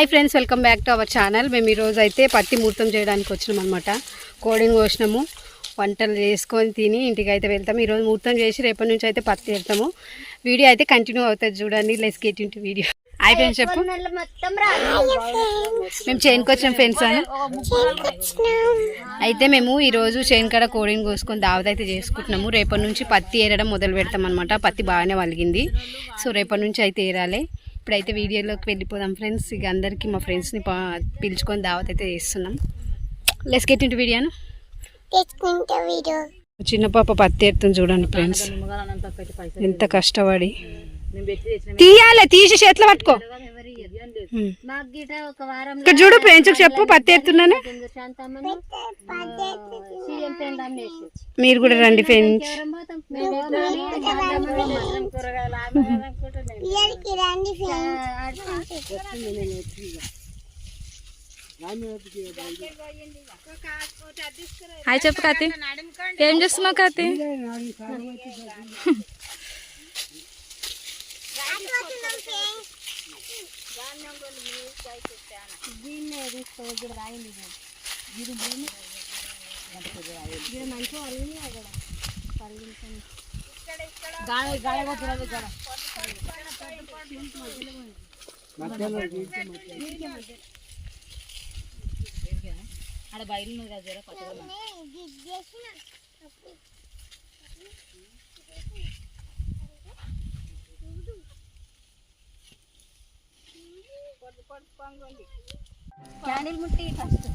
Hi friends welcome back to our channel మేము ఈరోజు అయితే పత్తి ముహూర్తం చేయడానికి వచ్చినాం అనమాట కోడిని కోసినాము. వంటలు చేసుకొని తిని ఇంటికి అయితే వెళ్తాము ఈరోజు ముహూర్తం చేసి రేపటి నుంచి అయితే పత్తి వెళ్తాము వీడియో అయితే కంటిన్యూ అవుతుంది చూడండి. Let's get into video hi friends చెప్పు. మేము చైన్కి వచ్చినాం ఫ్రెండ్స్ అని. అయితే మేము ఈరోజు చైన్ కాడ కోడిని కోసుకొని దావత అయితే చేసుకుంటున్నాము. రేపటి నుంచి పత్తి ఏరడం మొదలు పెడతాం అనమాట పత్తి బాగానే వలిగింది. సో రేపటి నుంచి అయితే ఏరాలి. ఇప్పుడైతే వీడియోలోకి వెళ్ళిపోదాం ఫ్రెండ్స్. ఇక అందరికీ మా ఫ్రెండ్స్ని పా- పిలుచుకొని దావత్ అయితే చేస్తున్నాం. లెస్ గెట్ ఇంటి వీడియోను చిన్న పాప పత్తి ఎత్తుంది చూడండి ఫ్రెండ్స్. ఎంత కష్టపడి. తీయాలి తీసి చేతిలో పట్టుకో. ఉమ్. మాకు గిట ఒక వారం ఇక్కడ చూడు ఫ్రెండ్స్కి చెప్పు పత్తి ఎత్తున్నాను. మీరు కూడా రండి ఫ్రెండ్స్. అనుకుంటున్నాం. హాయ్ చెప్పు కాతి. ఏం చేస్తున్నావు కాతి? దీన్నే తీసుకో రాయింది ఇది. భూమి. గిడ మంచిగా అల్లింది అక్కడ పల్లించండి. గాలి గాలి ఇక్కడ. బయలు కదా జర కొత్తగా క్యాండిల్ ముట్టి ఫస్ట్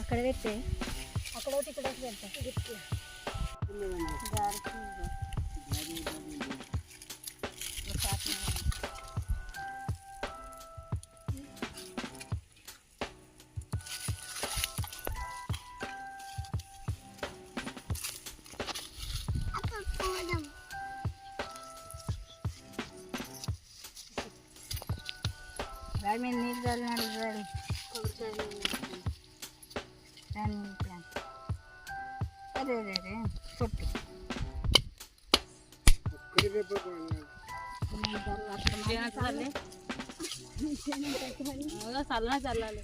అక్కడ పెట్టే అక్కడ ఒకటి ఇక్కడ ఒకటి పెడతా రాయి మీద నీళ్ళు చల్లినాడు రాడు అరే అరే అరే పొట్టు చల్లనా చల్లాలి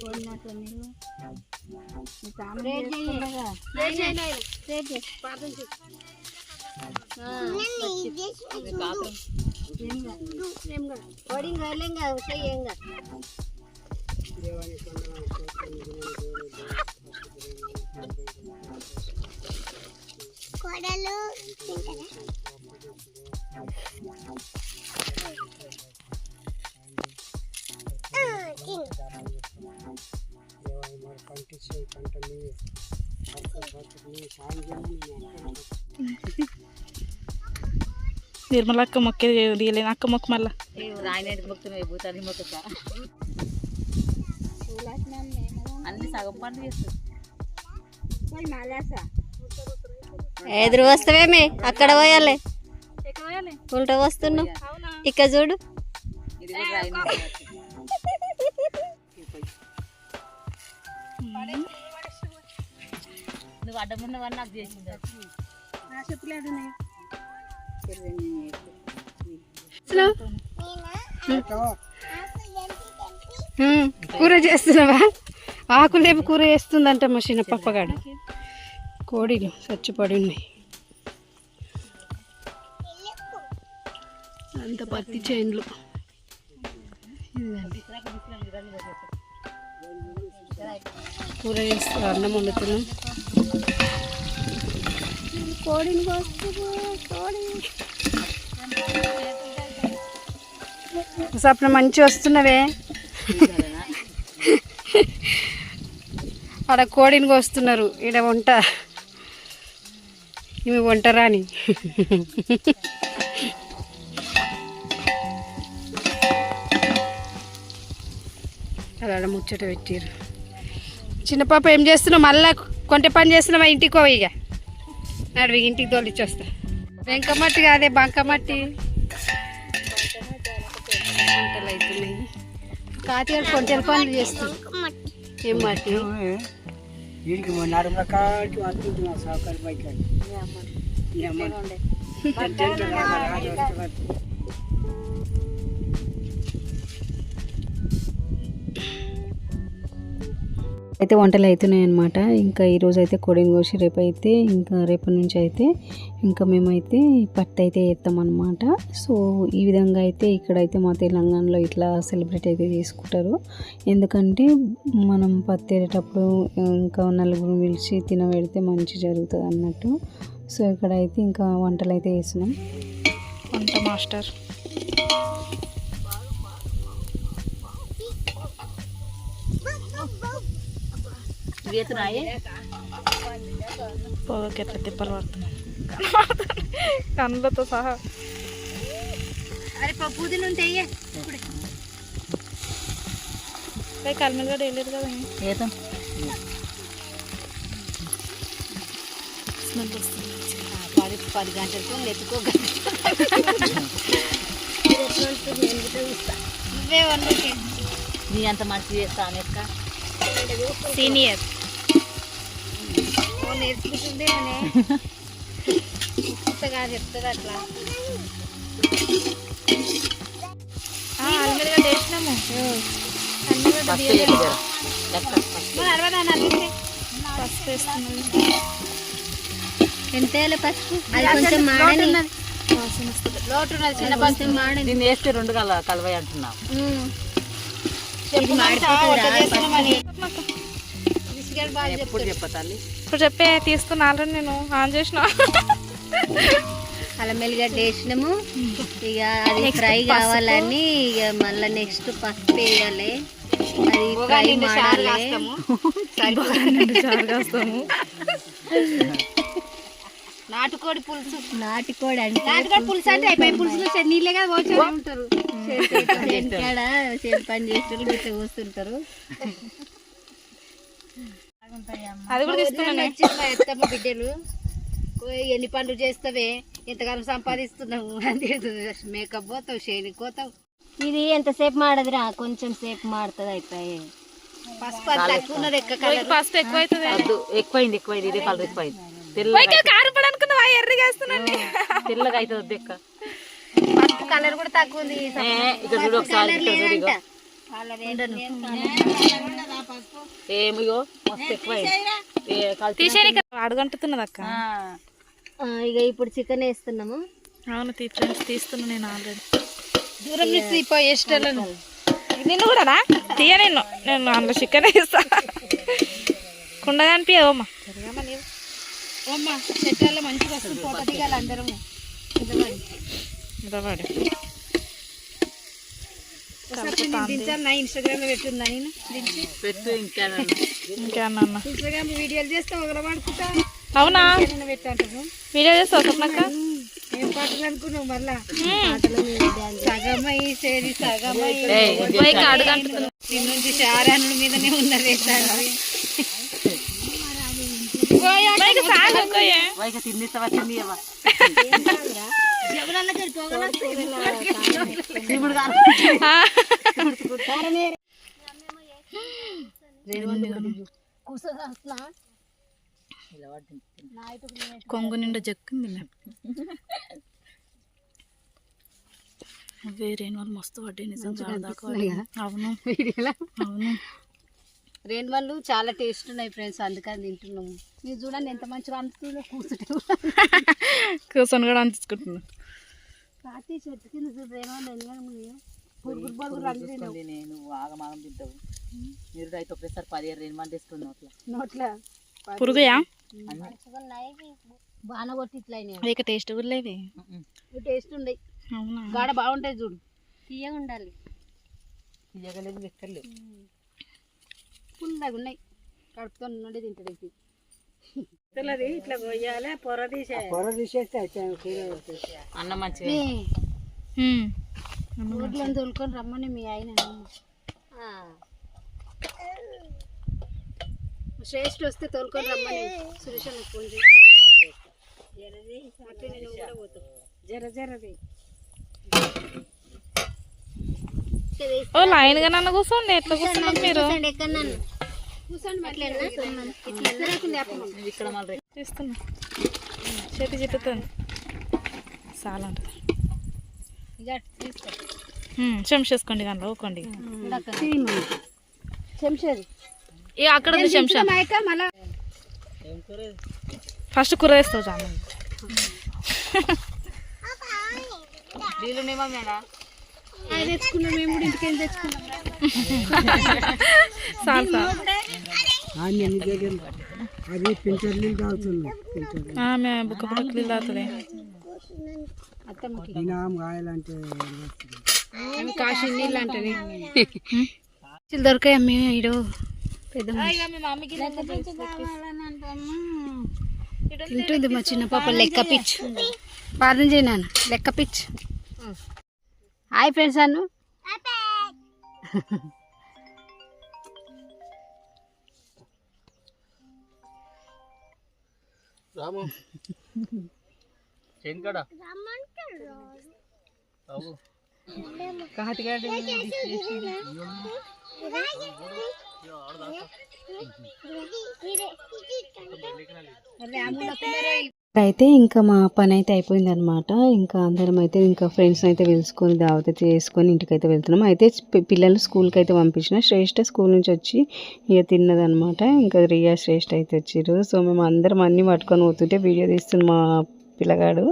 కొన్నట్టు నీళ్ళు కొడలు కంటి చేసుకున్నాగా కోడింగ్ వెళ్ళంగా ఏంగా కొడలు నిర్మలక్క మొక్కే తీయలేను అక్క మొక్క మళ్ళా. అన్ని సగం చేస్తుంది. ఎదురు వస్తావేమి? అక్కడ పోయాలి. ఉల్టా వస్తున్నావు. ఇక్కడ చూడు. నువ్వు అడ్డమున్నవన్నీ నాకు చేసింది కూర చేస్తున్నావా? ఆకులు లేపు కూర చేస్తుందంట మా చిన్న పప్పగాడు. కోడిలు చచ్చిపడి ఉన్నాయి. అంత పత్తి చేన్లు. ఇదండి కూర చేస్తూ అన్నం వండుతున్నాం. కోడిని వస్తుంది కోడి. సప్న మంచి వస్తున్నవే. ఆడ కోడిని కోస్తున్నారు ఈడ వంట. ఈమె వంటరా అని అలా ముచ్చట పెట్టారు చిన్న పాప ఏం చేస్తున్నావు? మళ్ళా కొంట పని చేస్తున్నావా? ఇంటికి పోయి ఇక. నడివి ఇంటికి తోలిచ్చొస్తా వెంకమట్టి కాదే బంకమట్టి. గారు కొంచెం పనులు చేస్తుంది ఏం మట్టి వస్తుంటున్నా సౌకర్యం బైక్ అయితే వంటలు అవుతున్నాయి అనమాట ఇంకా ఈరోజు అయితే కోడిని కోసి రేపు అయితే ఇంకా రేపటి నుంచి అయితే ఇంకా మేమైతే పట్టు అయితే వేస్తామన్నమాట. సో ఈ విధంగా అయితే ఇక్కడైతే మా తెలంగాణలో ఇట్లా సెలబ్రేట్ అయితే చేసుకుంటారు. ఎందుకంటే మనం పత్తి వేరేటప్పుడు ఇంకా నలుగురు పిలిచి తినబెడితే మంచి జరుగుతుంది అన్నట్టు. సో ఇక్కడైతే ఇంకా వంటలు అయితే వేసినాం వంట మాస్టర్. వేతున్నాయి పొగకి ఎట్లా తిప్పలు పడుతున్నాయి సహా అరే పప్పు తినుంటే కలిమిలు కూడా వెళ్ళలేదు కదా స్మెల్ వస్తుంది పది పది గంటలకు ఎత్తుకో నువ్వే వండుకే నీ అంత మంచి చేస్తా అనేక సీనియర్ కొత్తగా చెప్తుంది అట్లా. లెక్క ఫస్ట్ ఫస్ట్ వేస్తున్నాము ఎంత వేయాలి పసుపు అది కొంచెం లోటు ఉన్నది. చిన్న కొంచెం మాడని. దీన్ని వేస్తే రెండు కల కలవై అంటున్నా ఇది మాడిపోతుందిరా బిస్కెట్ బాగా ఎప్పుడు ఇప్పుడు చెప్పే ఆల్రెడీ నేను ఆన్ చేసిన. అల్లం వెల్లిగడ్డ వేసినాము. ఇక అది ఫ్రై కావాలని ఇక మళ్ళీ నెక్స్ట్ పసుపు వేయాలి. అది ఫ్రై మాడాలి. నాటుకోడి పులుసు. నాటుకోడి అంటే నాటుకోడి పులుసు అంటే అయిపోయి పులుసు నీళ్ళే కదా పోచే ఉంటారు చేతి పని. కూస్తుంటారు అది కూడా ఎత్తమ్మ బిడ్డలు. ఎన్ని పనులు చేస్తావే? ఎంతకాలం సంపాదిస్తున్నావు అంతే మేకప్ పోతావు షేనికి పోతావు. ఇది ఎంతసేపు మాడదురా? కొంచెం సేపు మాడుతుంది అయిపోయి. పసుపు ఎక్కువ ఎక్కువైంది ఎక్కువైంది ఇదే కలర్ ఎక్కువైంది. తెల్లగా కారపడి అనుకున్నావా ఎర్రగా వేస్తున్నాను తెల్లగా అవుతుంది వద్దు ఎక్క. పసుపు కలర్ కూడా తక్కువ ఉంది. ఏ, ఇక్కడ చూడు ఒకసారి ఇక్కడ చూడు ఇగో ఏమిగో మస్తు కలిసి- తీసేయని అడుగంటుతున్నది అక్క. ఇక ఇప్పుడు చికెన్ వేస్తున్నాము. అవును ఫ్రెండ్స్ తీస్తున్నా నేను ఆల్రెడీ. దూరం నుంచి ఇష్టాలను నిన్ను కూడా తీయ నిన్ను. నేను అందులో చికెన్ ఇస్తా కుండ కనిపించవమ్మా అమ్మ చెట్లలో మంచిగా వస్తుంది అందరము. ఒకసారి నేను దించాను నా ఇన్స్టాగ్రామ్లో పెట్టుందా నేను? దించి. పెట్టు ఇంకా ఇంకేమన్నా అన్న ఇన్స్టాగ్రామ్ వీడియోలు చేస్తే అవునా? పెట్టాను వీడియో చేస్తావు స్వప్నక్క? ఏం పాటలు అనుకున్నావు మళ్ళా సగమై సేరి సగమై అడుగంటుతున్నా దీని నుంచి శారానుల మీదనే ఉన్నది కొంగు నిండా జక్కుంది వేరే వాళ్ళు మస్తు పడ్డాయి. నిజం దాకా అవును అవును. రెయిన్ వాళ్ళు చాలా టేస్ట్ ఉన్నాయి ఫ్రెండ్స్ అందుకని తింటున్నాము. మీరు చూడండి ఎంత మంచిగా అందుతుందో కూర్చుంటే. కూర్చొని కూడా అందించుకుంటున్నా కాతి చెట్టు కింద చూడు నేను ఆగమాగం తింటావు. మీరు అయితే ఒకటేసారి పదిహేను రెండు మంది వేసుకున్నావు అట్లా. నోట్ల? పురుగుయా? బాణ కొట్టి ఇట్లా టేస్ట్ కూడా లేవి టేస్ట్ ఉండయి అవునా? గాడ బాగుంటాయి చూడు. తీయగా ఉండాలి. తీయగలేదు లెక్కర్లేదు. పుల్లగా ఉన్నాయి. కడుపుతో నుండి తింటాడు ఇది. ఇట్లా పోయాలి పొర తీసే. పొర తీసేస్తే వచ్చాను కూర పెడితే. అన్నం మంచిగా. ఉమ్. ఊర్లో తోలుకొని రమ్మని మీ ఆయన. శ్రేష్ఠ వస్తే తోలుకొని రమ్మని. సురేష్ అన్న ఫోన్ చేసి జర జరది ఓ లైన్గా నన్ను కూర్చోండి. ఎట్లా కూర్చున్నారు మీరు? తీస్తున్నా చేతి చిట్టుతుంది చాలా ఉంటుంది. చెంచేసుకోండి దాంట్లో ఊకోండి అక్కడ ఉంది చెంచా మళ్ళా ఫస్ట్ కూర వేస్తావు చాలా. నీళ్ళు నియమా మేడం తెచ్చుకున్నాం మేము కూడా ఇంటికి తెచ్చుకున్నాం. చాలు చాలు అన్ని ఎన్ని దగ్గర అది పింఛర్ నీళ్ళు తాగుతున్నాం పింఛర్ ఆమె బుక్క బుక్కలు తాగుతుంది. దినం కాయాలంటే అవి కాశీ నీళ్ళు అంటది. దొరికాయి అమ్మ ఇడు పెద్ద తింటుంది మా చిన్న పాప లెక్క పిచ్ ప్రార్థన చేయనాను లెక్క పిచ్ హాయ్ ఫ్రెండ్స్ అన్ను రాము. చెంకడ అయితే ఇంకా మా పని అయితే అయిపోయింది అనమాట ఇంకా అందరం అయితే ఇంకా ఫ్రెండ్స్ని అయితే పిలుచుకొని దావత చేసుకొని ఇంటికైతే వెళ్తున్నాం. అయితే పిల్లలు స్కూల్కి అయితే పంపించిన. శ్రేష్ఠ స్కూల్ నుంచి వచ్చి ఇక తిన్నదనమాట ఇంకా రియా శ్రేష్ఠ అయితే వచ్చిర్రు. సో మేము అందరం అన్నీ పట్టుకొని పోతుంటే వీడియో తీస్తున్న మా పిల్లగాడు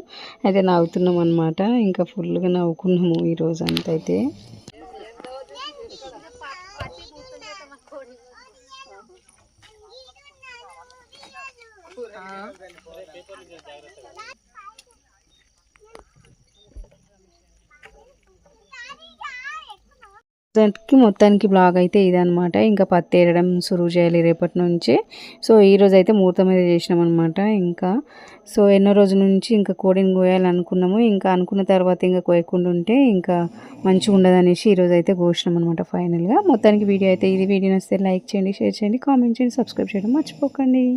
అయితే నవ్వుతున్నాం అనమాట ఇంకా ఫుల్గా నవ్వుకున్నాము ఈ రోజు అంతా అయితే దానికి మొత్తానికి బ్లాగ్ అయితే ఇదనమాట ఇంకా పత్తి ఏరడం సురువు చేయాలి రేపటి నుంచి. సో ఈ రోజు అయితే ముహూర్తం అయితే చేసినాం అనమాట ఇంకా. సో ఎన్నో రోజుల నుంచి ఇంకా కోడిని కోయాలనుకున్నాము. ఇంకా అనుకున్న తర్వాత ఇంకా కోయకుండా ఉంటే ఇంకా మంచిగా ఉండదనేసి ఈరోజు అయితే కోసినాం అనమాట ఫైనల్గా. మొత్తానికి వీడియో అయితే ఇది. వీడియో నచ్చితే లైక్ చేయండి షేర్ చేయండి కామెంట్ చేయండి సబ్స్క్రైబ్ చేయడం మర్చిపోకండి.